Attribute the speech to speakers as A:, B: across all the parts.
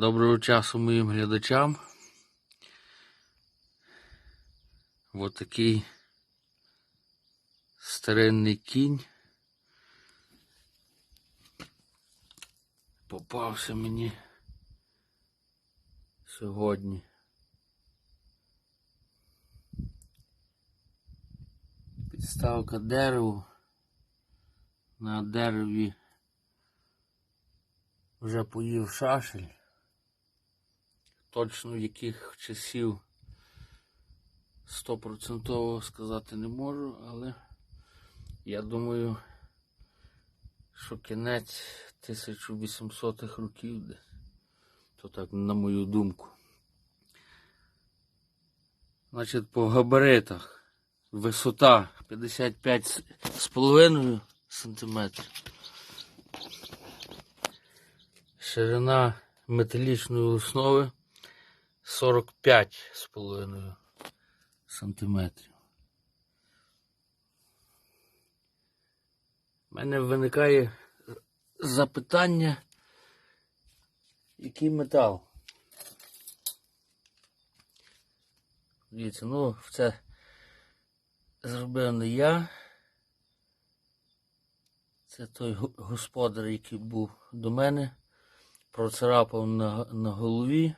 A: Доброго часу моїм глядачам. Ось такий старинний кінь. Попався мені сьогодні. Підставка дереву. На дереві вже поїв шашель. Точно яких часів стопроцентово сказати не можу, але я думаю, що кінець 1800-х років десь. То так, на мою думку. Значить, по габаритах висота 55,5 см. Ширина металічної основи 45,5 сантиметрів. У мене виникає запитання, який метал. Дивіться, ну це зробив не я. Це той господар, який був до мене, процарапав на, на голові,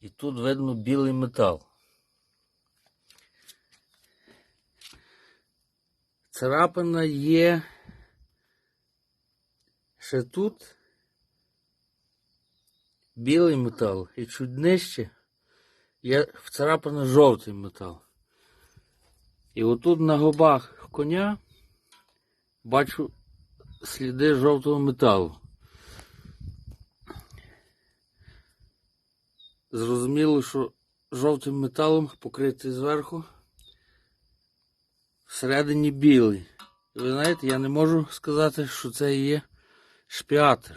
A: і тут видно білий метал. Царапина є ще тут білий метал і чуть нижче є вцарапано жовтий метал. І отут на губах коня бачу сліди жовтого металу. Зрозуміло, що жовтим металом покритий зверху, всередині білий. Ви знаєте, я не можу сказати, що це є шпіатер.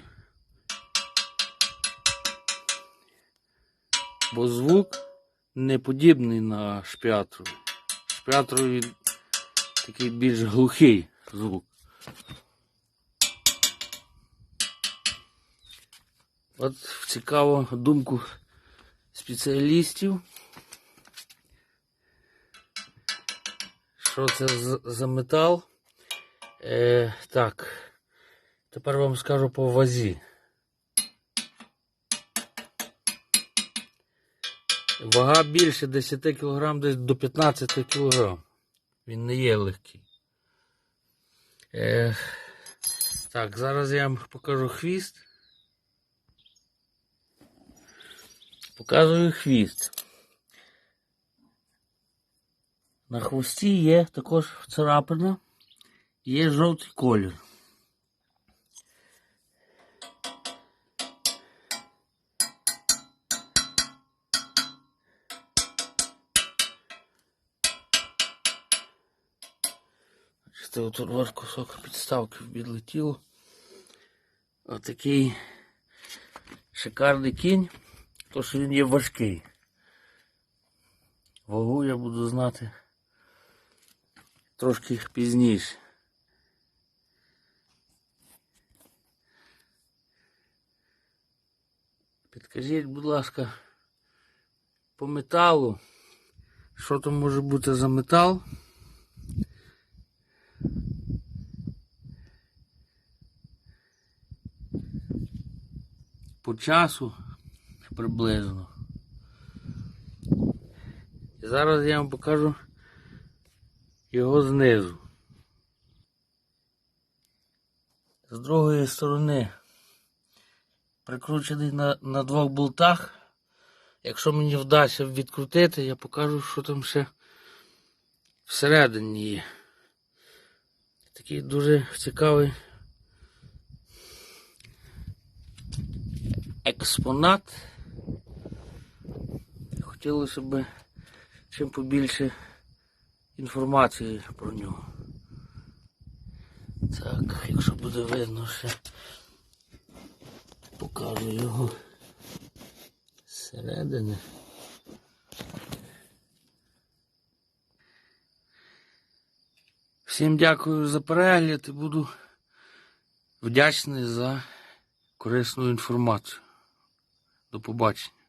A: Бо звук не подібний на шпіатровий. Шпіатровий такий більш глухий звук. От цікаво думку спеціалістів. Що це за- метал? Е, так. Тепер вам скажу по вазі. Вага більше 10 кг, десь до 15 кг. Він не є легкий. Е, так, зараз я вам покажу хвіст. Показую хвіст. На хвості є також царапина, є жовтий колір. Це ваш кусок підставки відлетіло. Отакий шикарний кінь, то що він є важкий. Вагу я буду знати трошки пізніше. Підкажіть, будь ласка, по металу, що там може бути за метал? По часу приблизно. І зараз я вам покажу його знизу. З другої сторони прикручений на, на двох болтах. Якщо мені вдасться відкрутити, я покажу, що там ще всередині є. Такий дуже цікавий експонат. Хотілося б чим побільше інформації про нього. Так, якщо буде видно ще покажу його зсередини. Всім дякую за перегляд і буду вдячний за корисну інформацію. До побачення.